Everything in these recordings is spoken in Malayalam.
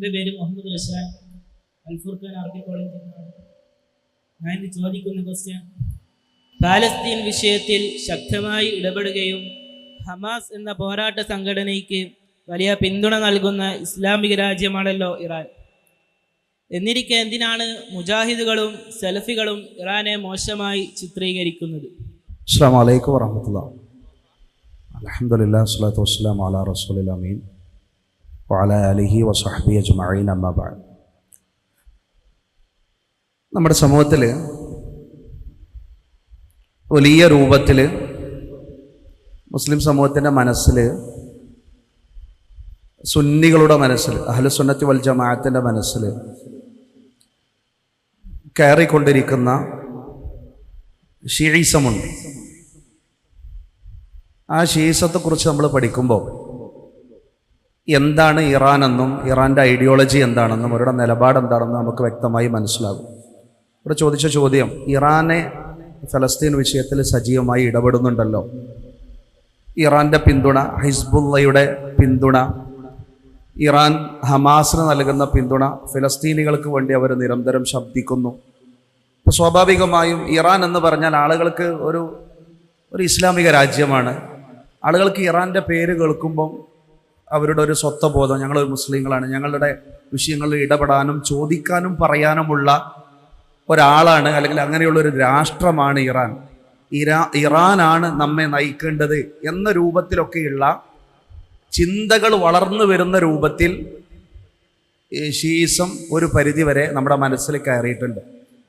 എന്റെ പേര് മുഹമ്മദ് റഷാൻ അൽഫുർഖാൻ ആർക്കി കോളേജിൽ നിന്നാണ്. ഞാൻ ഇന്ന് ചോദിക്കുന്ന ക്വസ്റ്റ്യൻ പാലസ്തീൻ വിഷയത്തിൽ ശക്തമായി ഇടപെടുകയും ഹമാസ് എന്ന പോരാട്ട സംഘടനയ്ക്ക് വലിയ പിന്തുണ നൽകുന്ന ഇസ്ലാമിക രാജ്യമാണല്ലോ ഇറാൻ. എന്നിരിക്കെ എന്തിനാണ് മുജാഹിദുകളും സെൽഫികളും ഇറാനെ മോശമായി ചിത്രീകരിക്കുന്നത്? അസ്സാം വലൈക്കും വറഹമത്തുള്ള അലഹമുല്ലാ സ്വലാത്തു വസ്സലാം അല റസൂലിൽ വഅല അലിഹി വസഹബി അജ്മീൻ അമ്മ നമ്മുടെ സമൂഹത്തിൽ വലിയ രൂപത്തിൽ മുസ്ലിം സമൂഹത്തിന്റെ മനസ്സിൽ സുന്നികളുടെ മനസ്സിൽ അഹ്ലുസുന്നത്തി വൽ ജമാഅത്തിന്റെ മനസ്സിൽ കയറിക്കൊണ്ടിരിക്കുന്ന ഷീസമുണ്ട് ആ ഷീസത്തെക്കുറിച്ച് നമ്മൾ പഠിക്കുമ്പോൾ എന്താണ് ഇറാൻ എന്നും ഇറാന്റെ ഐഡിയോളജി എന്താണെന്നും അവരുടെ നിലപാട് എന്താണെന്നും നമുക്ക് വ്യക്തമായി മനസ്സിലാകും. ഇവിടെ ചോദിച്ച ചോദ്യം ഇറാനെ ഫലസ്തീൻ വിഷയത്തിൽ സജീവമായി ഇടപെടുന്നുണ്ടല്ലോ. ഇറാന്റെ പിന്തുണ ഹിസ്ബുള്ളയുടെ പിന്തുണ ഇറാൻ ഹമാസിന് നൽകുന്ന പിന്തുണ ഫലസ്തീനികൾക്ക് വേണ്ടി അവർ നിരന്തരം ശബ്ദിക്കുന്നു. അപ്പോൾ സ്വാഭാവികമായും ഇറാൻ എന്ന് പറഞ്ഞാൽ ആളുകൾക്ക് ഒരു ഒരു ഇസ്ലാമിക രാജ്യമാണ്. ആളുകൾക്ക് ഇറാന്റെ പേര് കേൾക്കുമ്പം അവരുടെ ഒരു സ്വത്വബോധം ഞങ്ങൾ മുസ്ലിങ്ങളാണ്. ഞങ്ങളുടെ വിഷയങ്ങളിൽ ഇടപെടാനും ചോദിക്കാനും പറയാനുമുള്ള ഒരാളാണ് അല്ലെങ്കിൽ അങ്ങനെയുള്ള ഒരു രാഷ്ട്രമാണ് ഇറാൻ. ഇറാ ഇറാനാണ് നമ്മെ നയിക്കേണ്ടത് എന്ന രൂപത്തിലൊക്കെയുള്ള ചിന്തകൾ വളർന്നു വരുന്ന രൂപത്തിൽ ഷീസം ഒരു പരിധിവരെ നമ്മുടെ മനസ്സിൽ കയറിയിട്ടുണ്ട്.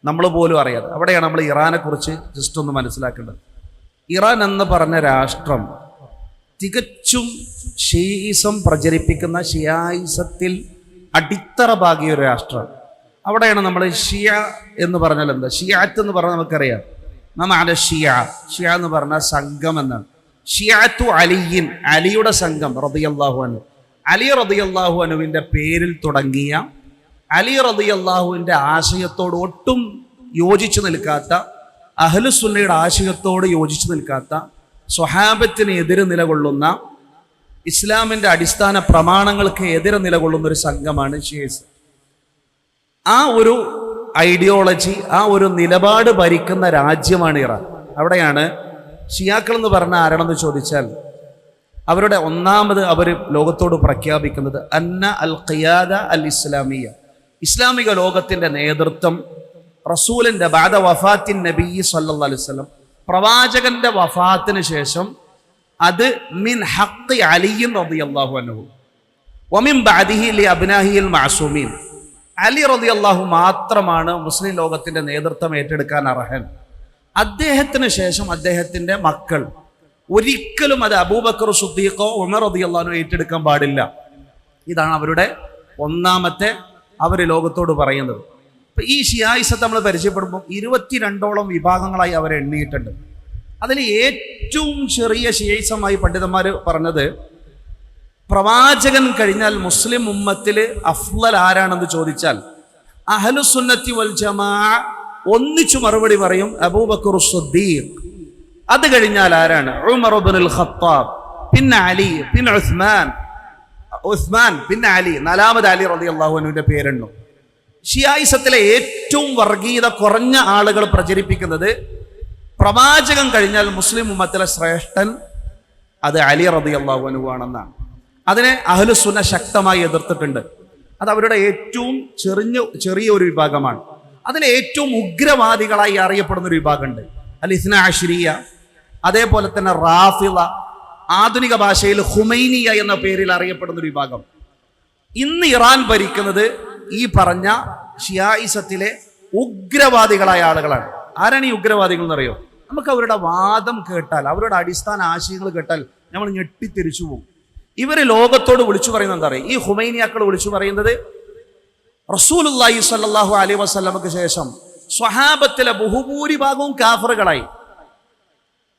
നമ്മൾ പോലും അറിയാതെ. അവിടെയാണ് നമ്മൾ ഇറാനെക്കുറിച്ച് ജസ്റ്റ് ഒന്ന് മനസ്സിലാക്കേണ്ടത്. ഇറാൻ എന്ന് പറഞ്ഞ രാഷ്ട്രം തികച്ചും ഷീസം പ്രചരിപ്പിക്കുന്ന ഷിയായിസത്തിൽ അടിത്തറ പാകിയ ഒരു രാഷ്ട്രം. അവിടെയാണ് നമ്മൾ ഷിയ എന്ന് പറഞ്ഞാൽ എന്താ? ഷിയാത്ത് എന്ന് പറഞ്ഞാൽ നമുക്കറിയാം. നമ്മ ഷിയ. ഷിയ എന്ന് പറഞ്ഞാൽ സംഘം എന്നാണ്. ഷിയാത്തു അലിയിൻ അലിയുടെ സംഘം റതിയല്ലാഹു അനു അലി റതിയല്ലാഹു അനുവിന്റെ പേരിൽ തുടങ്ങിയ അലി റതിയല്ലാഹുവിന്റെ ആശയത്തോട് ഒട്ടും യോജിച്ചു നിൽക്കാത്ത അഹലുസുല്ലയുടെ ആശയത്തോട് യോജിച്ചു നിൽക്കാത്ത സ്വഹാബത്തിന് എതിര് നിലകൊള്ളുന്ന ഇസ്ലാമിന്റെ അടിസ്ഥാന പ്രമാണങ്ങൾക്ക് എതിരെ നിലകൊള്ളുന്ന ഒരു സംഘമാണ് ഷിയസ് ആ ഒരു ഐഡിയോളജി ആ ഒരു നിലപാട് ഭരിക്കുന്ന രാജ്യമാണ് ഇറാൻ. അവിടെയാണ് ഷിയാക്കൾ എന്ന് പറഞ്ഞ ആരാണെന്ന് ചോദിച്ചാൽ അവരുടെ ഒന്നാമത് അവർ ലോകത്തോട് പ്രഖ്യാപിക്കുന്നത് അന്ന അൽ ഖിയാദ അൽ ഇസ്ലാമിയ. ഇസ്ലാമിക ലോകത്തിന്റെ നേതൃത്വം റസൂലിന്റെ ബാദ വഫാത്തിൻ നബി സല്ലല്ലാഹു അലൈഹി വസല്ലം പ്രവാചകന്റെ വഫാത്തിന് ശേഷം അത് മിൻ ഹഖ് അലിയും റളിയല്ലാഹു അൻഹു. വമിൻ ബഅദിഹി ലി അബ്നാഹിൽ മാസൂമീൻ അലി റളിയല്ലാഹു മാത്രമാണ് മുസ്ലിം ലോകത്തിന്റെ നേതൃത്വം ഏറ്റെടുക്കാൻ അർഹൻ. അദ്ദേഹത്തിന് ശേഷം അദ്ദേഹത്തിന്റെ മക്കൾ. ഒരിക്കലും അത് അബൂബക്കർ സുദ്ദീഖോ ഉമർ റളിയല്ലാഹു ഏറ്റെടുക്കാൻ പാടില്ല. ഇതാണ് അവരുടെ ഒന്നാമത്തെ അവർ ലോകത്തോട് പറയുന്നത്. ഇപ്പൊ ഈ ഷിയായിസത്തെ നമ്മൾ പരിചയപ്പെടുമ്പോൾ ഇരുപത്തിരണ്ടോളം വിഭാഗങ്ങളായി അവരെ എണ്ണിയിട്ടുണ്ട്. അതിൽ ഏറ്റവും ചെറിയ ഷിയൈസമായി പണ്ഡിതന്മാർ പറഞ്ഞത് പ്രവാചകൻ കഴിഞ്ഞാൽ മുസ്ലിം ഉമ്മത്തിൽ അഫ്ലൽ ആരാണെന്ന് ചോദിച്ചാൽ അഹലുസുന്നത്തി വൽ ജമാ ഒന്നിച്ചു മറുപടി പറയും അബൂബക്കർ സുദ്ദീഖ്. അത് കഴിഞ്ഞാൽ ആരാണ്? ഉമർ ഖത്താബ് പിന്നെ അലി പിന്നെ ഉസ്മാൻ. ഉസ്മാൻ പിന്നെ അലി. നാലാമത് അലി റളിയല്ലാഹു അൻഹുവിന്റെ പേരെണ്ണു. ഷിയായിസത്തിലെ ഏറ്റവും വർഗീയത കുറഞ്ഞ ആളുകൾ പ്രചരിപ്പിക്കുന്നത് പ്രവാചകം കഴിഞ്ഞാൽ മുസ്ലിം ഉമ്മത്തിലെ ശ്രേഷ്ഠൻ അത് അലി അൻഹു ആണെന്നാണ്. അതിനെ അഹ്ലുസുന്ന ശക്തമായി എതിർത്തിട്ടുണ്ട്. അത് അവരുടെ ഏറ്റവും ചെറിഞ്ഞ ചെറിയ ഒരു വിഭാഗമാണ്. അതിൽ ഏറ്റവും ഉഗ്രവാദികളായി അറിയപ്പെടുന്ന ഒരു വിഭാഗമുണ്ട്. അൽ ഇസ്ന അഷ്രിയ അതേപോലെ തന്നെ റാഫിള ആധുനിക ഭാഷയിൽ ഹുമൈനിയ എന്ന പേരിൽ അറിയപ്പെടുന്ന ഒരു വിഭാഗം. ഇന്ന് ഇറാൻ ഭരിക്കുന്നത് ഈ പറഞ്ഞ ഷിയായിസത്തിലെ ഉഗ്രവാദികളായ ആളുകളാണ്. ആരാണ് ഈ ഉഗ്രവാദികൾ എന്നറിയോ? നമുക്ക് അവരുടെ വാദം കേട്ടാൽ അവരുടെ അടിസ്ഥാന ആശയങ്ങൾ കേട്ടാൽ നമ്മൾ ഞെട്ടിത്തിരിച്ചു പോകും. ഇവർ ലോകത്തോട് വിളിച്ചു പറയുന്നത് എന്താ പറയുക ഈ ഹുമൈനിയാക്കൾ വിളിച്ചു പറയുന്നത് റസൂലുല്ലാഹി സല്ലാഹു അലൈ വസ്ലമക്ക് ശേഷം സ്വഹാബത്തിലെ ബഹുഭൂരിഭാഗവും കാഫറുകളായി.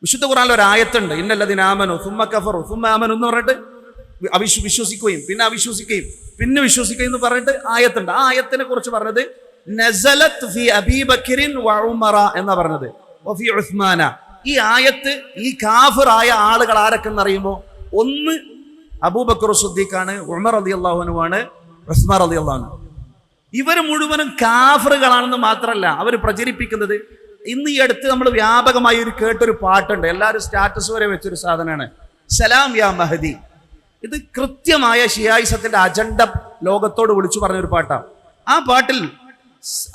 വിശുദ്ധ ഖുറാനിൽ ഒരു ആയത്തുണ്ട് ഇന്നല്ലതിനാമനു സുമ്മ കഫറു സുമ്മ ആമനു എന്ന് പറഞ്ഞിട്ട് അവിശ്വ വിശ്വസിക്കുകയും പിന്നെ അവിശ്വസിക്കുകയും പിന്നെ വിശ്വസിക്കുകയും എന്ന് പറഞ്ഞിട്ട് ആയത്തുണ്ട്. ആ ആയത്തിനെ കുറിച്ച് പറഞ്ഞത് നസലത്ത് ഫി അബീബക്കിരിൻ വ വഴുമറ എന്നാ പറഞ്ഞത്. വഫി ഉസ്മാന ഈ ആയത്ത് ഈ കാഫിറായ ആളുകൾ ആരൊക്കെ അറിയുമോ? ഒന്ന് അബൂബക്കർ സുദ്ദീഖാണ് ഉമർ അലി അള്ളാഹുനുമാണ് ഉസ്മാൻ അലി അള്ളാഹുനു ഇവർ മുഴുവനും കാഫറുകളാണെന്ന് മാത്രമല്ല അവർ പ്രചരിപ്പിക്കുന്നത്. ഇന്ന് ഈ അടുത്ത് നമ്മൾ വ്യാപകമായി ഒരു കേട്ടൊരു പാട്ടുണ്ട്. എല്ലാവരും സ്റ്റാറ്റസ് വരെ വെച്ചൊരു സാധനമാണ്. സലാം യാ മഹദി ഇത് കൃത്യമായ ഷിയായിസത്തിന്റെ അജണ്ട ലോകത്തോട് വിളിച്ചു പറഞ്ഞൊരു പാട്ടാണ്. ആ പാട്ടിൽ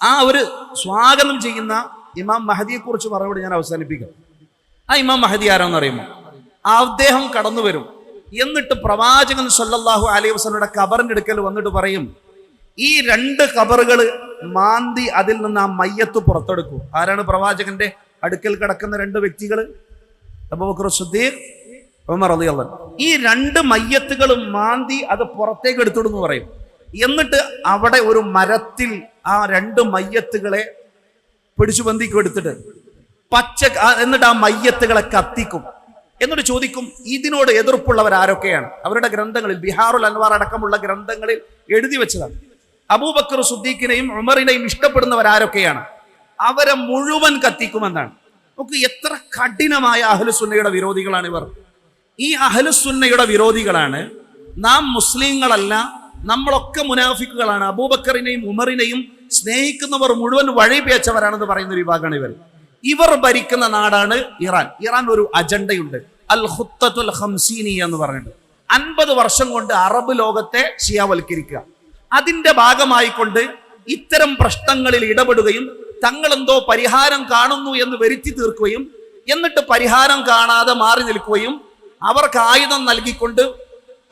ആ ഒരു സ്വാഗതം ചെയ്യുന്ന ഇമാം മഹദിയെ കുറിച്ച് പറഞ്ഞുകൊണ്ട് ഞാൻ അവസാനിപ്പിക്കാം. ആ ഇമാം മഹദി ആരാന്ന് അറിയുമോ? അദ്ദേഹം കടന്നു വരും. എന്നിട്ട് പ്രവാചകൻ സല്ലല്ലാഹു അലൈഹി വസല്ലയുടെ കബറിന്റെ അടുക്കൽ വന്നിട്ട് പറയും ഈ രണ്ട് കബറുകൾ മാന്തി അതിൽ നിന്ന് ആ മയ്യത്ത് പുറത്തെടുക്കും. ആരാണ് പ്രവാചകന്റെ അടുക്കൽ കിടക്കുന്ന രണ്ട് വ്യക്തികൾ അബൂബക്കർ സുദ്ദീഖ് ഉമർ അൻഹു. ഈ രണ്ട് മയ്യത്തുകളും മാന്തി അത് പുറത്തേക്ക് എടുത്തിടുന്നു പറയും. എന്നിട്ട് അവിടെ ഒരു മരത്തിൽ ആ രണ്ട് മയ്യത്തുകളെ പിടിച്ചു ബന്ധിക്കും എടുത്തിട്ട് പച്ച എന്നിട്ട് ആ മയ്യത്തുകളെ കത്തിക്കും. എന്നിട്ട് ചോദിക്കും ഇതിനോട് എതിർപ്പുള്ളവർ ആരൊക്കെയാണ്? അവരുടെ ഗ്രന്ഥങ്ങളിൽ ബിഹാറുൽ അൻവാർ അടക്കമുള്ള ഗ്രന്ഥങ്ങളിൽ എഴുതി വെച്ചതാണ്. അബൂബക്കർ സുദ്ദീഖിനെയും ഉമറിനെയും ഇഷ്ടപ്പെടുന്നവർ ആരൊക്കെയാണ്? അവരെ മുഴുവൻ കത്തിക്കുമെന്നാണ്. നമുക്ക് എത്ര കഠിനമായ അഹ്ലുസുന്നയുടെ വിരോധികളാണ് ഇവർ ഈ അഹലുസുന്നയുടെ വിരോധികളാണ്. നാം മുസ്ലിങ്ങളല്ല നമ്മളൊക്കെ മുനാഫിക്കുകളാണ്. അബൂബക്കറിനെയും ഉമറിനെയും സ്നേഹിക്കുന്നവർ മുഴുവൻ വഴിപേച്ചവരാണെന്ന് പറയുന്ന ഒരു വിഭാഗമാണ് ഇവർ. ഇവർ ഭരിക്കുന്ന നാടാണ് ഇറാൻ. ഇറാൻ ഒരു അജണ്ടയുണ്ട്. അൽ ഹുത്തത്തുൽ ഹംസീനി എന്ന് പറഞ്ഞിട്ട്. അൻപത് വർഷം കൊണ്ട് അറബ് ലോകത്തെ ഷിയാവൽക്കരിക്കുക അതിന്റെ ഭാഗമായിക്കൊണ്ട് ഇത്തരം പ്രശ്നങ്ങളിൽ ഇടപെടുകയും തങ്ങളെന്തോ പരിഹാരം കാണുന്നു എന്ന് വരുത്തി തീർക്കുകയും എന്നിട്ട് പരിഹാരം കാണാതെ മാറി നിൽക്കുകയും അവർക്ക് ആയുധം നൽകിക്കൊണ്ട്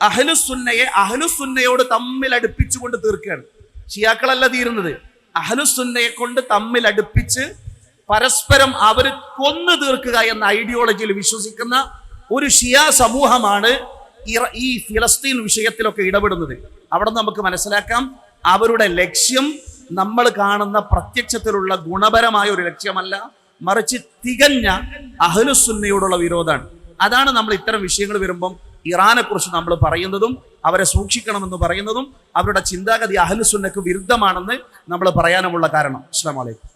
അഹലുസുന്നയെ അഹലുസുന്നയോട് തമ്മിൽ അടുപ്പിച്ചുകൊണ്ട് തീർക്കുകയാണ്. ഷിയാക്കളല്ല തീരുന്നത്. അഹലുസുന്നയെ കൊണ്ട് തമ്മിൽ അടുപ്പിച്ച് പരസ്പരം അവർ കൊന്നു തീർക്കുക എന്ന ഐഡിയോളജിയിൽ വിശ്വസിക്കുന്ന ഒരു ഷിയ സമൂഹമാണ് ഈ ഫിലസ്തീൻ വിഷയത്തിലൊക്കെ ഇടപെടുന്നത്. അവിടെ നമുക്ക് മനസ്സിലാക്കാം അവരുടെ ലക്ഷ്യം നമ്മൾ കാണുന്ന പ്രത്യക്ഷത്തിലുള്ള ഗുണപരമായ ഒരു ലക്ഷ്യമല്ല മറിച്ച് തികഞ്ഞ അഹലുസുന്നയോടുള്ള വിരോധമാണ്. അതാണ് നമ്മൾ ഇത്തരം വിഷയങ്ങൾ വരുമ്പം ഇറാനെ കുറിച്ച് നമ്മൾ പറയുന്നതും അവരെ സൂക്ഷിക്കണമെന്ന് പറയുന്നതും അവരുടെ ചിന്താഗതി അഹലുസുന്നക്ക് വിരുദ്ധമാണെന്ന് നമ്മൾ പറയാനുമുള്ള കാരണം. അസ്ലാം വലൈക്കും